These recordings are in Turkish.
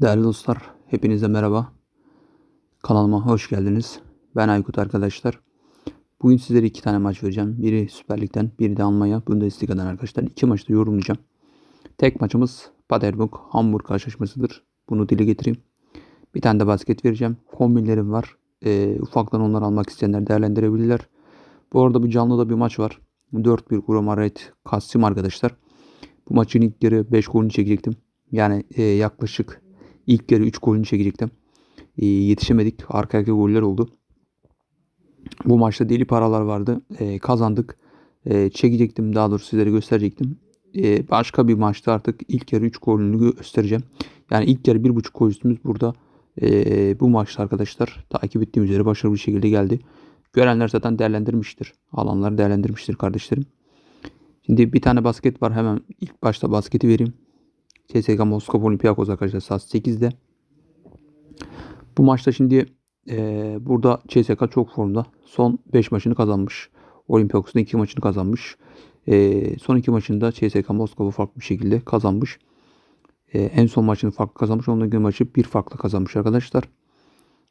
Değerli dostlar, hepinize merhaba. Kanalıma hoş geldiniz. Ben Aykut arkadaşlar. Bugün sizlere iki tane maç vereceğim. Biri Süper Lig'den, biri de Almanya Bundesliga'dan arkadaşlar. İki maçta yorumlayacağım. Tek maçımız Paderborn Hamburg karşılaşmasıdır. Bunu dile getireyim. Bir tane de basket vereceğim. Kombinlerim var. Ee, ufaktan onları almak isteyenler değerlendirebilirler. Bu arada bu canlı da bir maç var. 4-1 Gromaret Kassim arkadaşlar. Bu maçın ilk yarı 5 golünü çekecektim. Yani e, yaklaşık ilk yarı 3 golünü çekecektim. E, yetişemedik. Arka arka goller oldu. Bu maçta deli paralar vardı. E, kazandık. E, çekecektim daha doğrusu sizlere gösterecektim. E, başka bir maçta artık ilk yarı 3 golünü göstereceğim. Yani ilk yarı 1.5 gol üstümüz burada. E, bu maçta arkadaşlar takip ettiğim üzere başarılı bir şekilde geldi. Görenler zaten değerlendirmiştir. Alanları değerlendirmiştir kardeşlerim. Şimdi bir tane basket var. Hemen ilk başta basketi vereyim. CSKA Moskova Olympiakos arkadaşlar saat 8'de. Bu maçta şimdi e, burada CSKA çok formda. Son 5 maçını kazanmış. Olympiakos'un 2 maçını kazanmış. E, son 2 maçında CSKA Moskova farklı bir şekilde kazanmış. E, en son maçını farklı kazanmış. Ondan maçı bir farklı kazanmış arkadaşlar.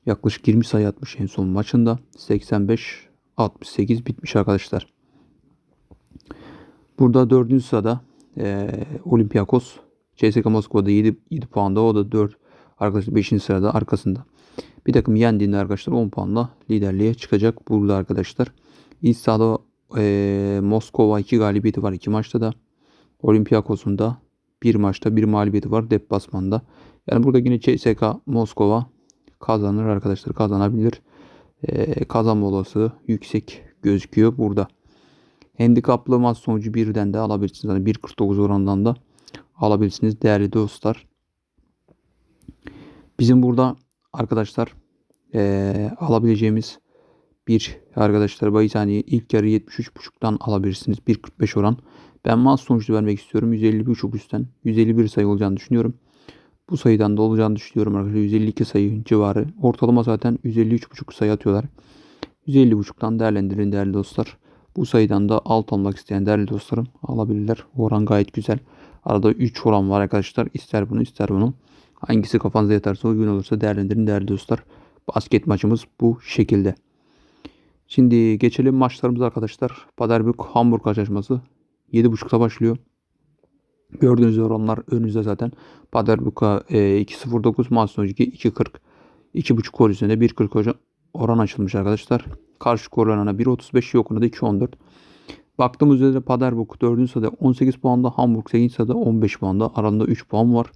Yaklaşık 20 sayı atmış en son maçında. 85 68 bitmiş arkadaşlar. Burada 4. sırada e, Olympiakos. CSKA Moskova'da 7, 7 puanda. O da 4 arkadaşlar 5. sırada arkasında. Bir takım yendiğinde arkadaşlar 10 puanla liderliğe çıkacak burada arkadaşlar. İlk sahada e, Moskova 2 galibiyeti var 2 maçta da. Olympiakos'un da bir maçta bir mağlubiyeti var deplasmanda. Yani burada yine CSKA Moskova kazanır arkadaşlar kazanabilir. E, kazanma olasılığı yüksek gözüküyor burada. Handikaplı maç sonucu birden de alabilirsiniz. Yani 1.49 oranından da alabilirsiniz değerli dostlar. Bizim burada arkadaşlar ee, alabileceğimiz bir arkadaşlar bahis hani ilk yarı 73.5'tan alabilirsiniz. 1.45 oran. Ben maç sonucu vermek istiyorum. 151.5 üstten 151 sayı olacağını düşünüyorum. Bu sayıdan da olacağını düşünüyorum arkadaşlar. 152 sayı civarı. Ortalama zaten 153.5 sayı atıyorlar. 150.5'tan değerlendirin değerli dostlar. Bu sayıdan da alt almak isteyen değerli dostlarım alabilirler. Oran gayet güzel. Arada 3 oran var arkadaşlar. İster bunu ister bunu. Hangisi kafanıza yatarsa uygun olursa değerlendirin değerli dostlar. Basket maçımız bu şekilde. Şimdi geçelim maçlarımız arkadaşlar. Paderborn Hamburg karşılaşması 7.30'da başlıyor. Gördüğünüz oranlar önünüzde zaten. Paderborn'a e, 2.09 maç sonucu 2.40 2.5 gol üzerinde 1.40 oran açılmış arkadaşlar. Karşı skor oranına 1.35 yokuna da 2.14. Baktığımız üzere Paderborn 4. sırada 18 puanda, Hamburg 8. sırada 15 puanda. Aralarında 3 puan var.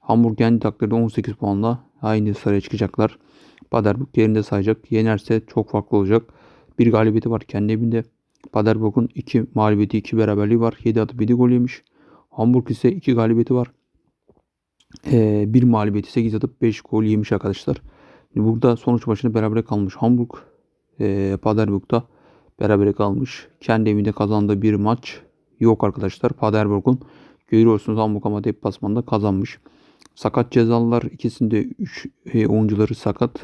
Hamburg kendi takdirde 18 puanla aynı sıraya çıkacaklar. Paderborn yerinde sayacak. Yenerse çok farklı olacak. Bir galibiyeti var kendi evinde. Paderborn'un 2 mağlubiyeti 2 beraberliği var. 7 atıp 7 gol yemiş. Hamburg ise 2 galibiyeti var. Ee, bir mağlubiyeti 8 atıp 5 gol yemiş arkadaşlar. Burada sonuç başına beraber kalmış. Hamburg e, Paderborn'da beraber kalmış. Kendi evinde kazandığı bir maç yok arkadaşlar. Paderborn'un görüyorsunuz Hamburg ama deplasmanda kazanmış. Sakat cezalılar ikisinde 3 e, oyuncuları sakat.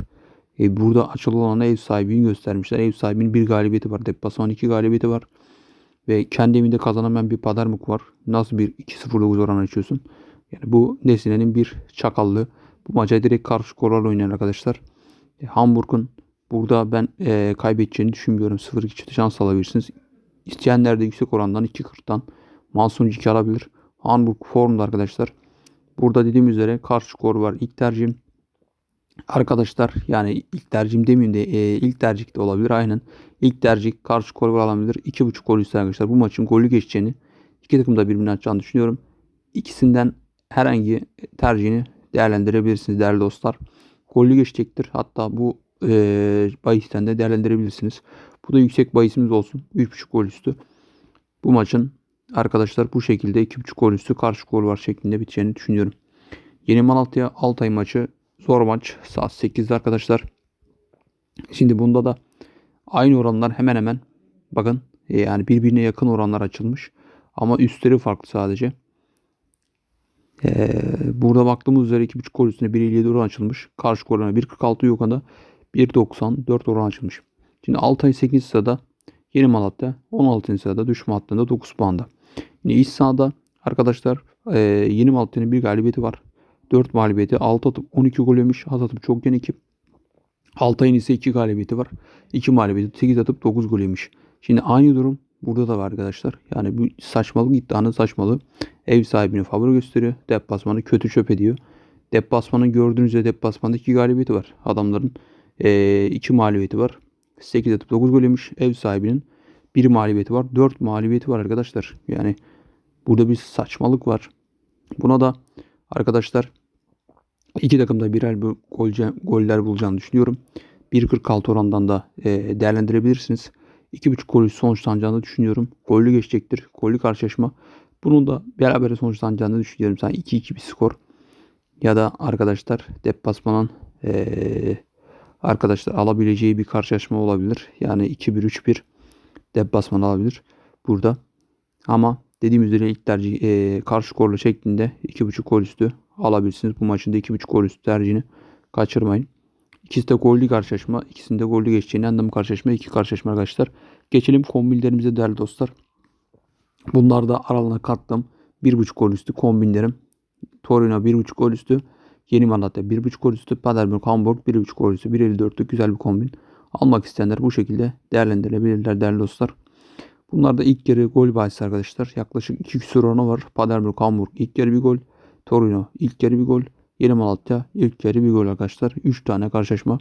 E, burada açılı olan ev sahibini göstermişler. Ev sahibinin bir galibiyeti var. Deplasman 2 galibiyeti var. Ve kendi evinde kazanamayan bir Paderborn var. Nasıl bir 2-0'lık oran açıyorsun? Yani bu Nesine'nin bir çakallığı. Bu maça direkt karşı skorlarla oynayan arkadaşlar. E, Hamburg'un burada ben e, kaybedeceğini düşünmüyorum. 0-2 şans alabilirsiniz. İsteyenler de yüksek orandan 2.40'dan Mansun 2 alabilir. Hamburg formda arkadaşlar. Burada dediğim üzere karşı skor var. İlk tercihim arkadaşlar yani ilk tercihim demeyeyim de e, ilk tercih de olabilir aynen. İlk tercih karşı skor var alabilir. 2.5 gol üstü arkadaşlar. Bu maçın golü geçeceğini iki takım da birbirine açacağını düşünüyorum. İkisinden herhangi tercihini değerlendirebilirsiniz değerli dostlar. Golü geçecektir. Hatta bu e, bahisten de değerlendirebilirsiniz. Bu da yüksek bahisimiz olsun. 3.5 gol üstü. Bu maçın arkadaşlar bu şekilde 2.5 gol üstü karşı gol var şeklinde biteceğini düşünüyorum. Yeni Malatya Altay maçı zor maç. Saat 8'de arkadaşlar. Şimdi bunda da aynı oranlar hemen hemen bakın e, yani birbirine yakın oranlar açılmış. Ama üstleri farklı sadece. Ee, burada baktığımız üzere 2.5 gol üstüne 1.57 oran açılmış. Karşı gol oranı 1.46 yok anda 1.94 oran açılmış. Şimdi Altay 8 sırada Yeni Malatya 16. sırada düşme hattında 9 puanda. Yine iç sahada arkadaşlar e, Yeni Malatya'nın bir galibiyeti var. 4 mağlubiyeti. 6 atıp 12 gol yemiş. Az atıp çok gen ekip. Altay'ın ise 2 galibiyeti var. 2 mağlubiyeti 8 atıp 9 gol yemiş. Şimdi aynı durum burada da var arkadaşlar. Yani bu saçmalık iddianın saçmalığı. Ev sahibini favori gösteriyor. Deplasmanı kötü çöp ediyor. Deplasmanın gördüğünüz üzere deplasmanda 2 galibiyeti var. Adamların 2 mağlubiyeti var. 8 atıp 9 gol yemiş. Ev sahibinin 1 mağlubiyeti var. 4 mağlubiyeti var arkadaşlar. Yani burada bir saçmalık var. Buna da arkadaşlar iki takımda birer bu golce, goller bulacağını düşünüyorum. 1.46 orandan da e, değerlendirebilirsiniz. 2.5 gol sonuçlanacağını düşünüyorum. Gollü geçecektir. Gollü karşılaşma. Bunun da beraber sonuçlanacağını düşünüyorum. Sen 2-2 bir skor. Ya da arkadaşlar deplasmanın e, arkadaşlar alabileceği bir karşılaşma olabilir. Yani 2-1-3-1 deplasman alabilir burada. Ama dediğim üzere ilk tercih e, karşı korla şeklinde 2.5 gol üstü alabilirsiniz. Bu maçın da 2.5 gol üstü tercihini kaçırmayın. İkisi de gollü karşılaşma. İkisinde gollü geçeceğini anlamı karşılaşma. iki karşılaşma arkadaşlar. Geçelim kombinlerimize değerli dostlar. Bunlar da aralığına kattım. 1.5 gol üstü kombinlerim. Torino 1.5 gol üstü. Yeni Malatya 1.5 gol üstü. Paderborn Hamburg 1.5 gol üstü. 1.54'lük güzel bir kombin. Almak isteyenler bu şekilde değerlendirebilirler değerli dostlar. Bunlar da ilk yarı gol bahisi arkadaşlar. Yaklaşık 2 küsur oranı var. Paderborn Hamburg ilk yarı bir gol. Torino ilk yarı bir gol. Yeni Malatya ilk yarı bir gol arkadaşlar. 3 tane karşılaşma.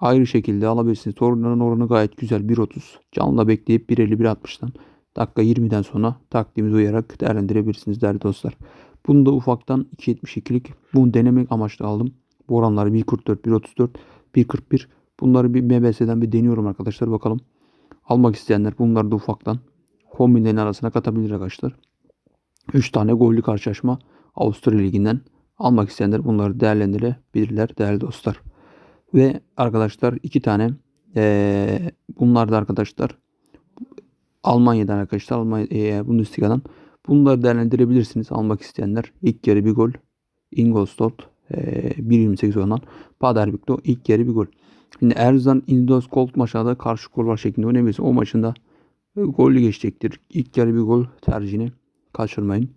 Ayrı şekilde alabilirsiniz. Torino'nun oranı gayet güzel. 1.30. Canlı bekleyip 1.50-1.60'dan dakika 20'den sonra taktiğimize uyarak değerlendirebilirsiniz değerli dostlar. Bunu da ufaktan 2.72'lik bunu denemek amaçlı aldım. Bu oranları 1.44, 1.34, 1.41. Bunları bir MBS'den bir deniyorum arkadaşlar bakalım. Almak isteyenler bunları da ufaktan kombinlerin arasına katabilir arkadaşlar. 3 tane gollü karşılaşma Avusturya Ligi'nden almak isteyenler bunları değerlendirebilirler değerli dostlar. Ve arkadaşlar iki tane ee, bunlar da arkadaşlar Almanya'dan arkadaşlar Almanya e, Bundesliga'dan bunları değerlendirebilirsiniz almak isteyenler. İlk yarı bir gol Ingolstadt e, 1.28 oynanan Paderborn ilk yarı bir gol. Şimdi Erzan Indos Gold maçında karşı gol var şeklinde oynayabilirsin. O maçında e, gollü geçecektir. İlk yarı bir gol tercihini kaçırmayın.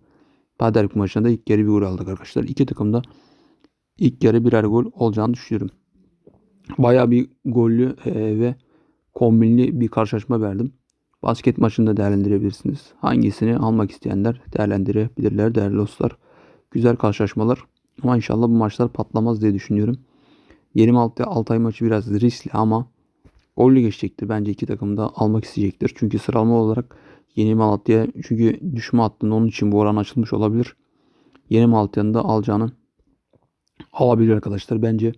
Paderborn maçında ilk yarı bir gol aldık arkadaşlar. İki takım da ilk yarı birer gol olacağını düşünüyorum. Baya bir gollü e, ve kombinli bir karşılaşma verdim. Basket maçında değerlendirebilirsiniz. Hangisini almak isteyenler değerlendirebilirler değerli dostlar. Güzel karşılaşmalar. Ama inşallah bu maçlar patlamaz diye düşünüyorum. Yeni Malatya Altay maçı biraz riskli ama gollü geçecektir. Bence iki takım da almak isteyecektir. Çünkü sıralama olarak Yeni Malatya çünkü düşme hattında onun için bu oran açılmış olabilir. Yeni Malatya'nın da alacağını alabilir arkadaşlar. Bence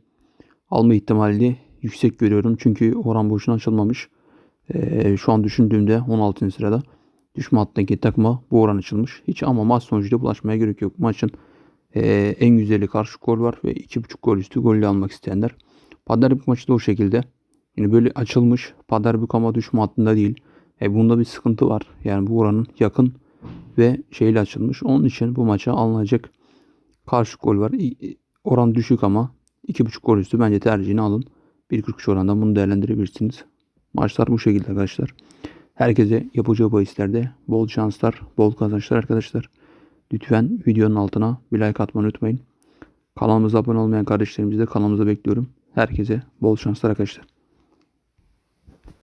alma ihtimali yüksek görüyorum. Çünkü oran boşuna açılmamış. Ee, şu an düşündüğümde 16. sırada düşme hattındaki takıma bu oran açılmış. Hiç ama maç sonucunda bulaşmaya gerek yok. Maçın e, en güzeli karşı gol var ve 2.5 gol üstü golle almak isteyenler. Paderbük maçı da o şekilde. Yani böyle açılmış. Paderbük ama düşme hattında değil. E bunda bir sıkıntı var. Yani bu oranın yakın ve şeyle açılmış. Onun için bu maça alınacak karşı gol var. Oran düşük ama 2.5 gol üstü bence tercihini alın. 1.43 orandan bunu değerlendirebilirsiniz. Maçlar bu şekilde arkadaşlar. Herkese yapacağı bahislerde bol şanslar, bol kazançlar arkadaşlar. Lütfen videonun altına bir like atmayı unutmayın. Kanalımıza abone olmayan kardeşlerimizi de kanalımıza bekliyorum. Herkese bol şanslar arkadaşlar.